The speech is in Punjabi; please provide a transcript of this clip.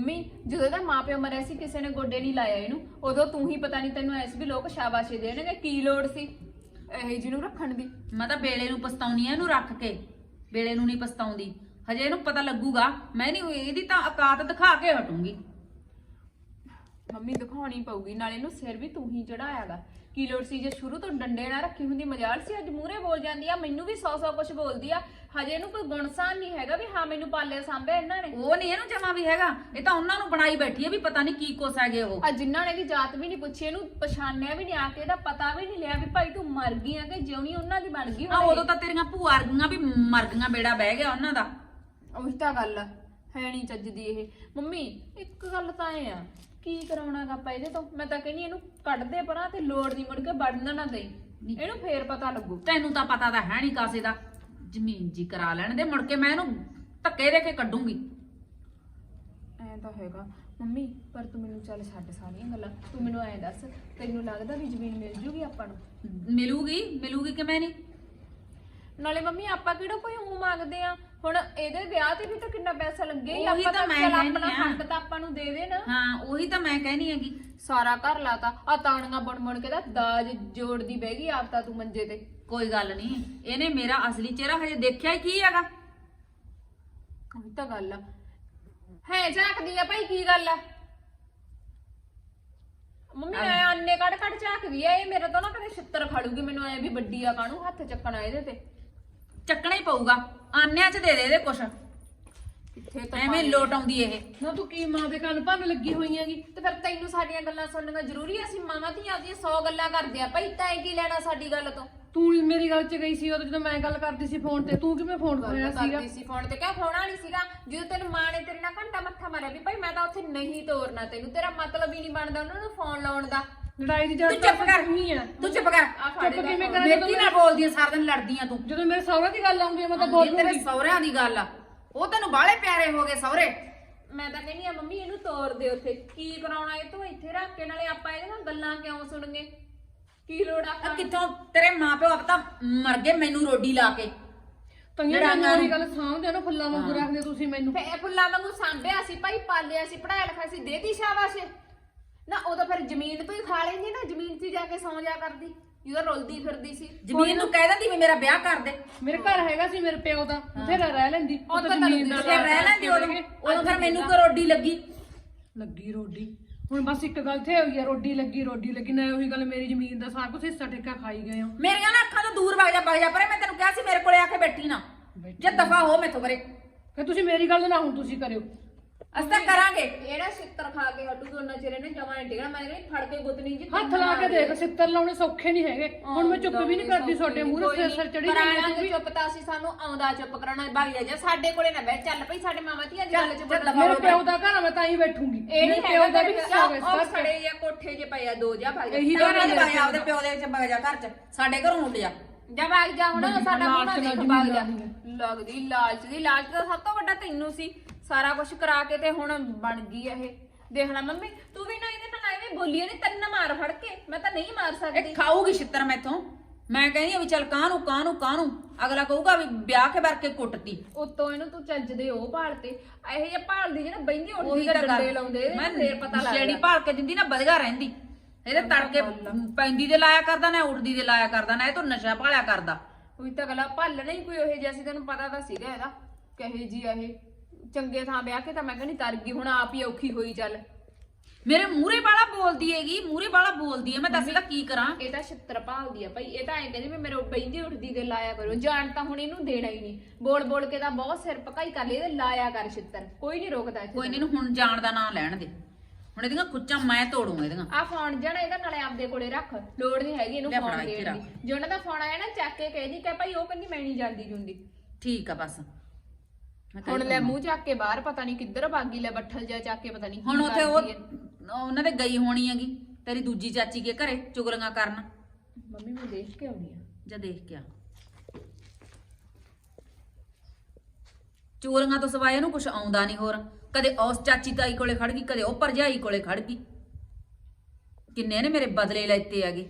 ਮੰਮੀ, ਜਦੋਂ ਇਹਦਾ ਮਾਪਿਓ ਮਰਿਆ ਸੀ, ਕਿਸੇ ਨੇ ਗੋਡੇ ਨਹੀਂ ਲਾਇਆ ਇਹਨੂੰ। ਉਦੋਂ ਤੂੰ ਹੀ ਪਤਾ ਨਹੀਂ ਤੈਨੂੰ ਐਸ ਵੀ ਲੋਕ ਸ਼ਾਬਾਸ਼ੇ ਦੇਣਗੇ, ਕੀ ਲੋੜ ਸੀ ਇਹ ਜਿਹਨੂੰ ਰੱਖਣ ਦੀ? ਮੈਂ ਤਾਂ ਬੇਲੇ ਨੂੰ ਪਛਤਾਉਣੀ ਆ ਇਹਨੂੰ ਰੱਖ ਕੇ। ਬੇਲੇ ਨੂੰ ਨਹੀਂ ਪਛਤਾਉਂਦੀ। ਹਜੇ ਇਹਨੂੰ ਪਤਾ ਲੱਗੂਗਾ, ਮੈਂ ਨਹੀਂ ਇਹਦੀ ਤਾਂ ਔਕਾਤ ਦਿਖਾ ਕੇ ਹਟੂੰਗੀ। ਮੰਮੀ ਦਿਖਾਉਣੀ ਪਊਗੀ ਨਾਲੇ ਇਹਨੂੰ ਸਿਰ ਵੀ ਤੂੰ ਹੀ ਚੜਾਇਆਗਾ ਕੀ ਲੋੜ ਸੀ ਜੇ ਸ਼ੁਰੂ ਤੋਂ ਡੰਡੇ ਨਾ ਰੱਖੀ ਹੁੰਦੀ ਮਜਾਲ ਸੀ ਅੱਜ ਮੂਹਰੇ ਬੋਲ ਜਾਂਦੀ ਆ ਮੈਨੂੰ ਵੀ ਸੌ ਸੌ ਕੁਝ ਬੋਲਦੀ ਆ। ਹਜੇ ਇਹਨੂੰ ਕੋਈ ਗੁਣਸਾਨ ਨਹੀਂ ਹੈਗਾ ਵੀ ਹਾਂ ਮੈਨੂੰ ਪਾਲਿਆ ਸਾਂਭਿਆ ਇਹਨਾਂ ਨੇ। ਉਹ ਨਹੀਂ ਇਹਨੂੰ ਜਮਾ ਵੀ ਹੈਗਾ ਇਹ ਤਾਂ ਉਹਨਾਂ ਨੂੰ ਬਣਾਈ ਬੈਠੀ ਹੈ ਵੀ ਪਤਾ ਨਹੀਂ ਕੀ ਕੁਛ ਹੈਗੇ ਉਹ। ਆ ਜਿਨ੍ਹਾਂ ਨੇ ਦੀ ਜਾਤ ਵੀ ਨਹੀਂ ਪੁੱਛੀ ਇਹਨੂੰ ਪਛਾਣਿਆ ਵੀ ਨਹੀਂ ਆ ਕੇ ਇਹਦਾ ਪਤਾ ਵੀ ਨਹੀਂ ਲਿਆ ਵੀ ਭਾਈ ਤੂੰ ਮਰ ਗਈ ਆ ਕਿ ਜਿਉਣੀ ਉਹਨਾਂ ਦੀ ਬਣ ਗਈ ਆ ਉਦੋਂ ਤਾਂ ਤੇਰੀਆਂ ਭੂਆ ਵਰਗੀਆਂ ਵੀ ਮਰ ਗਈਆਂ ਬੇੜਾ ਬਹਿ ਗਿਆ ਉਹਨਾਂ ਦਾ। ਉਹੀ ਤਾਂ ਗੱਲ ਆ ਹੈ ਨਹੀਂ ਚੱਜਦੀ ਇਹ। ਮੰਮੀ ਇੱਕ ਗੱਲ ਤਾਂ ਇਹ ਆ ਕੀ ਕਰਾਉਣਾਗਾ ਆਪਾਂ ਇਹਦੇ ਤੋਂ? ਮੈਂ ਤਾਂ ਕਹਿੰਦੀ ਇਹਨੂੰ ਕੱਢ ਦੇ ਪਰਾਂ ਤੇ ਲੋੜ ਨਹੀਂ ਮੁੜ ਕੇ ਵੜਨ ਨਾ ਦੇਈ। ਇਹਨੂੰ ਫੇਰ ਪਤਾ ਲੱਗੂ। ਤੈਨੂੰ ਤਾਂ ਪਤਾ ਤਾਂ ਹੈ ਨਹੀਂ ਕਾਸੇ ਦਾ। ਜ਼ਮੀਨ ਜੀ ਕਰਾ ਲੈਣ ਦੇ ਮੁੜ ਕੇ ਮੈਂ ਇਹਨੂੰ ਧੱਕੇ ਦੇ ਕੇ ਕੱਢੂੰਗੀ। ਐ ਤਾਂ ਹੈਗਾ। ਮੰਮੀ ਪਰ ਤੂੰ ਮੈਨੂੰ ਚੱਲ ਛੱਡ ਸਾਰੀਆਂ ਗੱਲਾਂ। ਤੂੰ ਮੈਨੂੰ ਐ ਦੱਸ ਤੈਨੂੰ ਲੱਗਦਾ ਵੀ ਜ਼ਮੀਨ ਮਿਲ ਜੂਗੀ ਆਪਾਂ ਨੂੰ? ਮਿਲੂਗੀ ਮਿਲੂਗੀ ਕਿਵੇਂ ਨਹੀਂ ਨਾਲੇ ਮੰਮੀ ਆਪਾਂ ਕਿਹੜਾ ਕੋਈ ਉਹ ਮੰਗਦੇ ਆ? ਹੁਣ ਇਹਦੇ ਵਿਆਹ ਤੇ ਵੀ ਤਾਂ ਕਿੰਨਾ ਪੈਸਾ ਲੱਗੇ ਹੀ ਉਹੀ ਆਪਾਂ ਤਾਂ ਤਾਂ ਮੈਂ ਚੱਲ ਕਹਿੰਦੀ ਆਪਣਾ ਆ। ਹੱਕ ਤਾਂ ਆਪਾਂ ਨੂੰ ਦੇ ਦੇ ਨਾ। ਹਾਂ ਉਹੀ ਤਾਂ ਮੈਂ ਕਹਿਣੀ ਹੈਗੀ। ਸਾਰਾ ਘਰ ਲਾਤਾ। ਆ ਤਾਣੀਆਂ ਬਣ ਬਣ ਕੇ ਤਾਂ ਦਾਜ ਜੋੜਦੀ ਬਹਿ ਗਈ ਆਪ ਤਾਂ ਤੂੰ ਮੰਜੇ ਤੇ। ਕੋਈ ਗੱਲ ਨਹੀਂ ਇਹਨੇ ਮੇਰਾ ਅਸਲੀ ਚਿਹਰਾ ਹਜੇ ਦੇਖਿਆ ਹੀ ਕੀ ਹੈਗਾ? ਉਹੀ ਤਾਂ ਗੱਲ ਆ। ਹੈ ਝਾਕਦੀ ਆ ਭਾਈ ਕੀ ਗੱਲ ਆ? ਮੰਮੀ ਐ। ਅੰਨੇ ਕੱਢ ਕੱਢ ਝਾਕਦੀ ਆ ਇਹ ਮੇਰੇ ਤੋਂ ਨਾ ਕਦੇ ਛਿੱਤਰ ਖੜੂਗੀ। ਮੈਨੂੰ ਐ ਵੀ ਵੱਡੀ ਆ ਕਾਣੂ ਹੱਥ ਚੱਕਣਾ ਇਹਦੇ ਤੇ। ਚੱਕਣਾ ਹੀ ਪਊਗਾ। ਆਨਿਆਂ ਚ ਦੇ ਦੇ ਇਹਦੇ ਕੁਛ। ਕਿੱਥੇ ਤਾਂ ਐਵੇਂ ਲੋਟ ਆਉਂਦੀ ਇਹ। ਨਾ ਤੂੰ ਕੀ ਮਾਂ ਦੇ ਕੰਨ ਭੰਨ ਲੱਗੀ ਹੋਈ ਹੈਗੀ? ਤੇ ਫਿਰ ਤੈਨੂੰ ਸਾਡੀਆਂ ਗੱਲਾਂ ਸੁਣਨੀਆਂ ਜ਼ਰੂਰੀ ਆ? ਅਸੀਂ ਮਾਵਾਂ ਧੀਆਂ ਦੀਆਂ 100 ਗੱਲਾਂ ਕਰਦੇ ਆ। ਭਾਈ ਤੈਂ ਕੀ ਲੈਣਾ ਸਾਡੀ ਗੱਲ ਤੋਂ? ਤੂੰ ਮੇਰੀ ਗੱਲ 'ਚ ਗਈ ਸੀ ਉਦੋਂ ਜਦੋਂ ਮੈਂ ਗੱਲ ਕਰਦੀ ਸੀ ਫੋਨ ਤੇ। ਤੂੰ ਕਿਵੇਂ ਫੋਨ ਕਰਿਆ ਸੀਗਾ ਕਰਦੀ ਸੀ ਫੋਨ ਤੇ। ਕਿਆ ਹੋਣਾ ਨਹੀਂ ਸੀਗਾ? ਜਦੋਂ ਤੈਨੂੰ ਮਾਂ ਨੇ ਤੇਰੇ ਨਾਲ ਘੰਟਾ ਮੱਥਾ ਮਾਰਿਆ ਵੀ ਭਾਈ ਮੈਂ ਤਾਂ ਉੱਥੇ ਨਹੀਂ ਤੋਰਨਾ ਤੈਨੂੰ। ਤੇਰਾ ਮਤਲਬ ਹੀ ਨਹੀਂ ਬਣਦਾ ਉਹਨਾਂ ਨੂੰ ਫੋਨ ਲਾਉਣ ਦਾ। ਲੜਾਈ ਦੀ ਤੂੰ ਜੜ ਚੁੱਪ ਕਰ। ਨਹੀਂ ਆ। ਤੂੰ ਚੁੱਪ ਕਰ। ਆ ਚੁੱਪ ਕਿਵੇਂ। ਕਰਾਂ। ਮੇਰੀ ਨਾਲ ਬੋਲਦੀ ਆ ਸਾਰਾ ਦਿਨ ਲੜਦੀ ਆ ਤੂੰ। ਜਦੋਂ ਮੇਰੇ ਸਹੁਰੇ ਦੀ ਗੱਲ ਆਉਂਦੀ ਹੈ ਮੈਂ ਤਾਂ ਇਹ ਬੋਲੂੰਗੀ। ਤੇਰੇ ਸਹੁਰਿਆਂ ਦੀ ਗੱਲ ਆ। ਉਹ ਤੈਨੂੰ ਬਾਹਲੇ ਪਿਆਰੇ ਹੋ ਗਏ ਸਹੁਰੇ। ਮੈਂ ਤਾਂ ਕਹਿੰਦੀ ਆ ਮੰਮੀ ਇਹਨੂੰ ਤੋਰ ਦੇ ਉੱਥੇ। ਕੀ ਕਰਾਉਣਾ ਇਹ? ਤੋਂ ਇੱਥੇ ਰੱਖ ਕੇ ਨਾਲੇ ਆਪਾਂ ਇਹਦੇ ਨਾਲ ਗੱਲਾਂ ਕਿਉਂ ਸੁਣਗੇ? ਕੀ ਲੋੜ ਆ ਆ ਕਿੱਥੋਂ? ਤੇਰੇ ਮਾਪਿਓ ਆਪ ਤਾਂ ਮਰ ਗਏ ਮੈਨੂੰ ਰੋਡੀ ਲਾ ਕੇ। ਲੜਾਈਆਂ ਮੈਨੂੰ ਨੂੰ। ਗੱਲ ਸਾਂਭਦੇ ਨਾ ਫੁੱਲਾਂ ਵਾਂਗੂ ਰੱਖਦੇ ਤੁਸੀਂ ਮੈਨੂੰ। ਫੇ ਫੁੱਲਾਂ ਵਾਂਗੂ ਸਾਂਭਿਆ ਸੀ ਭਾਈ ਪਾਲਿਆ ਸੀ ਪੜਾਇਆ ਲਿਖਿਆ ਸੀ ਦੇਤੀ ਸ਼ਾਬਾਸ਼। ਨਾ ਉਦੋਂ ਫਿਰ ਜ਼ਮੀਨ ਤੋਂ ਹੀ ਖਾ ਲੈਂਦੀ ਨਾ ਜ਼ਮੀਨ 'ਚ ਜਾ ਕੇ ਸੌਂ ਜਾ ਕਰਦੀ। ਜਦੋਂ ਰੁਲਦੀ ਫਿਰਦੀ ਸੀ। ਜ਼ਮੀਨ ਨੂੰ ਕਹਿ ਦਿੰਦੀ ਵੀ ਮੇਰਾ ਵਿਆਹ ਕਰ ਦੇ। ਮੇਰੇ ਘਰ ਹੈਗਾ ਸੀ ਮੇਰੇ ਪਿਓ ਦਾ ਬਥੇਰਾ ਰਹਿ ਲੈਂਦੀ। ਉਹ ਤਾਂ ਜ਼ਮੀਨ ਦਾ ਫਿਰ ਰਹਿ ਲੈਂਦੀ ਉਦੋਂ। ਉਦੋਂ ਫਿਰ ਮੈਨੂੰ ਕੋ ਰੋਡੀ ਲੱਗੀ। ਲੱਗੀ ਰੋਡੀ ਹੁਣ ਬਸ ਇੱਕ ਗੱਲ ਤੇ ਹੋਈ ਆ ਰੋਡੀ ਲੱਗੀ ਰੋਡੀ ਲੱਗੀ। ਨਾ ਉਹੀ ਗੱਲ ਮੇਰੀ ਜ਼ਮੀਨ ਦਾ ਸਾਰਾ ਕੁਝ ਹਿੱਸਾ ਠੇਕਾ ਖਾਈ ਗਏ ਹੋ ਮੇਰੀਆਂ ਨਾ ਅੱਖਾਂ ਤੋਂ ਦੂਰ ਵਗ ਜਾ ਵਗ ਜਾ। ਪਰੇ ਮੈਂ ਤੈਨੂੰ ਕਿਹਾ ਸੀ ਮੇਰੇ ਕੋਲੇ ਆ ਕੇ ਬੈਠੀ ਨਾ। ਜੇ ਦਫਾ ਹੋ ਮੈਥੋਂ ਪਰੇ। ਫਿਰ ਤੁਸੀਂ ਮੇਰੀ ਗੱਲ ਨਾ ਹੁਣ ਤੁਸੀਂ ਕਰਿਓ। ਅਸੀਂ ਤਾਂ ਕਰਾਂਗੇ। ਇਹੜਾ ਛਿੱਤਰ ਖਾ ਕੇ ਹਟੂ ਉਹਨਾਂ ਚਿਹਰੇ ਨੇ ਜਮਾ ਨਹੀਂ ਟਿਕਣਾ। ਮੈਂ ਕਹਿੰਦੀ ਫੜ ਕੇ ਗੁੱਤਨੀ ਜੀ ਹੱਥ ਲਾ ਕੇ ਦੇਖ ਸਿੱਤਰ ਲਾਉਣੇ ਸੌਖੇ ਨਹੀਂ ਹੈਗੇ। ਹੁਣ ਮੈਂ ਚੁੱਪ ਵੀ ਨਹੀਂ ਕਰਦੀ ਤੁਹਾਡੇ ਮੂਹਰੇ ਸਿਰ ਸਿਰ ਚੜੀ ਜਾਂਦੀ ਚੁੱਪ ਤਾਂ ਅਸੀਂ ਸਾਨੂੰ ਆਉਂਦਾ ਚੁੱਪ ਕਰਾਉਣਾ ਭਾਗ ਜਾ ਜਾ ਸਾਡੇ ਕੋਲੇ ਨਾ ਬਹਿ ਚੱਲ ਭਈ ਸਾਡੇ ਮਾਮਾ ਧੀਆਂ ਦੀ ਗੱਲ ਚ ਬਦਲ ਮੇਰੇ ਪਿਓ ਦਾ ਘਰ ਮੈਂ ਤਾਂ ਹੀ ਬੈਠੂੰਗੀ। ਇਹ ਨਹੀਂ ਮੇਰੇ ਪਿਓ ਦਾ ਵੀ ਹਿੱਸਾ ਹੋਵੇ ਜਾਂ ਕੋਠੇ 'ਚ ਪਏ ਆ ਦੋ ਜਾਂ ਭਾਗ ਜਾ ਇਹੀ ਜਾ ਉਹਦੇ ਪਿਓ ਦੇ। ਵਿੱਚ ਵਗ ਜਾ ਘਰ ਚ ਸਾਡੇ ਘਰੋਂ ਉੱਡ ਜਾ। ਜਾ ਭਾਗ ਜਾ ਹੁਣ ਸਾਡਾ ਮੂੰਹ ਨਾਲ ਦੇਖ ਭਾਗ ਜਾ। ਲੱਗਦੀ ਲਾਲਚ ਦੀ ਲਾਲਚ ਤਾਂ ਸਭ ਤੋਂ ਵੱਡਾ ਤੈਨੂੰ ਸੀ। ਸਾਰਾ ਕੁਝ ਕਰਾ ਕੇ ਤੇ ਹੁਣ ਬਣ ਗਈ ਇਹ। ਦੇਖ ਲੈ ਮੰਮੀ ਤੂੰ ਵੀ ਨਾ ਇਹਦੇ ਨਾਲ ਐਵੇਂ ਬੋਲੀ ਨਹੀਂ ਤੈਨੂੰ ਮਾਰ ਫੜ ਕੇ। ਮੈਂ ਤਾਂ ਨਹੀਂ ਮਾਰ ਸਕਦੀ। ਇਹ ਖਾਊਗੀ ਛਿੱਤਰ ਮੈਥੋਂ। ਮੈਂ ਕਹਿੰਦੀ ਆ ਵੀ ਚੱਲ ਕਾਹਨੂੰ ਕਾਹਨੂੰ ਕਾਹਨੂੰ? ਅਗਲਾ ਕਹੂਗਾ ਵੀ ਵਿਆਹ ਕੇ ਵਰ ਕੇ ਕੁੱਟਤੀ ਉਤੋਂ ਇਹਨੂੰ ਤੂੰ ਚੱਜਦੇ ਉਹ ਭਾਲ ਤੇ। ਇਹ ਜੇ ਭਾਲਦੀ ਜਿਹੜਾ ਬੈਂਦੀ ਉੱਠਦੀ ਉਹੀ ਤੇ ਤਾਂ ਡੰਡੇ ਗੱਲ। ਲਾਉਂਦੇ ਇਹਦੇ ਮੈਂ ਫੇਰ ਪਤਾ ਲੱਗਦਾ। ਜਿਹੜੀ ਭਾਲ ਕੇ ਦਿੰਦੀ ਨਾ ਵਧਗਾ ਰਹਿੰਦੀ। ਇਹਦੇ ਤੜਕੇ ਪੈਂਦੀ ਦੇ ਲਾਇਆ ਕਰਦਾ ਨਾ ਉੱਠਦੀ ਦੇ ਲਾਇਆ ਕਰਦਾ ਨਾ ਇਹ ਤੋਂ ਨਸ਼ਾ ਭਾਲਿਆ ਕਰਦਾ। ਉਹੀ ਤਾਂ ਗਲਾ ਭਾਲਣਾ ਹੀ ਕੋਈ ਉਹ ਜਿਹਾ ਸੀ ਤੈਨੂੰ ਪਤਾ ਤਾਂ ਸੀਗਾ ਇਹਦਾ। ਕਹੇ ਜੀ ਆ ਇਹ। ਚੰਗੇ ਥਾਂ ਵਿਆਹ ਕੇ ਤਾਂ ਮੈਂ ਕਹਿੰਦੀ ਤਰ ਗਈ ਹੁਣ ਆਪ ਹੀ ਔਖੀ ਹੋਈ ਚੱਲ। ਮੇਰੇ ਮੂਹਰੇ ਵਾਲਾ ਬੋਲਦੀ ਹੈਗੀ ਮੂਹਰੇ ਵਾਲਾ ਬੋਲਦੀ ਹੈ ਮੈਂ ਦੱਸ ਇਹਦਾ ਕੀ ਕਰਾਂ? ਇਹ ਤਾਂ ਛਿੱਤਰ ਭਾਲਦੀ ਆ ਭਾਈ ਇਹ ਤਾਂ ਐਂ ਕਹਿੰਦੀ ਵੀ ਮੇਰੇ ਬੈਂਦੀ ਉੱਠਦੀ ਤੇ ਲਾਇਆ ਕਰੋ ਜਾਣ ਤਾਂ ਹੁਣ ਇਹਨੂੰ ਦੇਣਾ ਹੀ ਨਹੀਂ। ਬੋਲ ਬੋਲ ਕੇ ਤਾਂ ਬਹੁਤ ਸਿਰ ਪਕਾਈ ਕਰ ਲਈ ਇਹਦੇ ਲਾਇਆ ਕਰ ਛਿੱਤਰ। ਕੋਈ ਨਹੀਂ ਰੋਕਦਾ ਇੱਥੇ ਕੋਈ ਨੀ, ਇਹਨੂੰ ਹੁਣ ਜਾਣ ਦਾ ਨਾਂ ਲੈਣ ਦੇ। ਹੁਣ ਇਹਦੀਆਂ ਖੁੱਚਾਂ ਮੈਂ ਤੋੜੂ ਇਹਦੀਆਂ। ਆ ਫੋਨ ਜਣਾ ਇਹਦਾ ਨਾਲੇ ਆਪਦੇ ਕੋਲੇ ਰੱਖ ਲੋੜ ਨਹੀਂ ਹੈਗੀ ਇਹਨੂੰ ਲੈ ਫੋਨ ਫੜਾ ਇੱਥੇ ਦੇਣ ਦੀ। ਜੇ ਉਹਨਾਂ ਦਾ ਫੋਨ ਆਇਆ ਨਾ ਚੱਕ ਕੇ ਕਹਿਦੀ ਕਿ ਭਾਈ ਉਹ ਕਹਿੰਦੀ ਮੈਂ ਨਹੀਂ ਜਾਂਦੀ ਜੁੰਦੀ। ਠੀਕ ਆ ਬਸ। ਮੈਂ ਹੁਣ ਲੈ। ਮੂੰਹ ਚੱਕ ਕੇ ਬਾਹਰ ਪਤਾ ਨਹੀਂ ਕਿੱਧਰ ਭਾਗੀ ਲੈ ਬੱਠਲ ਜਾ ਚੱਕ ਕੇ ਪਤਾ ਨਹੀਂ ਹੁਣ ਉੱਥੇ ਉਹ ਉਹਨਾਂ ਦੇ ਗਈ ਹੋਣੀ ਹੈਗੀ ਤੇਰੀ ਦੂਜੀ ਚਾਚੀ ਕੇ ਘਰੇ ਚੁਗਲੀਆਂ ਕਰਨ। ਮੰਮੀ ਮੈਂ ਦੇਖ ਕੇ ਆਉਣੀ ਆ। ਜਾ ਦੇਖ ਕੇ ਆ। ਚੋਰੀਆਂ ਤੋਂ ਸਿਵਾਏ ਇਹਨੂੰ ਕੁਝ ਆਉਂਦਾ ਨਹੀਂ ਹੋਰ। ਕਦੇ ਉਸ ਚਾਚੀ ਤਾਈ ਕੋਲੇ ਖੜ ਗਈ ਕਦੇ ਉਹ ਭਰਜਾਈ ਕੋਲੇ ਖੜ ਗਈ। ਕਿੰਨੇ ਨੇ ਮੇਰੇ ਬਦਲੇ ਲੈਤੇ ਹੈਗੇ।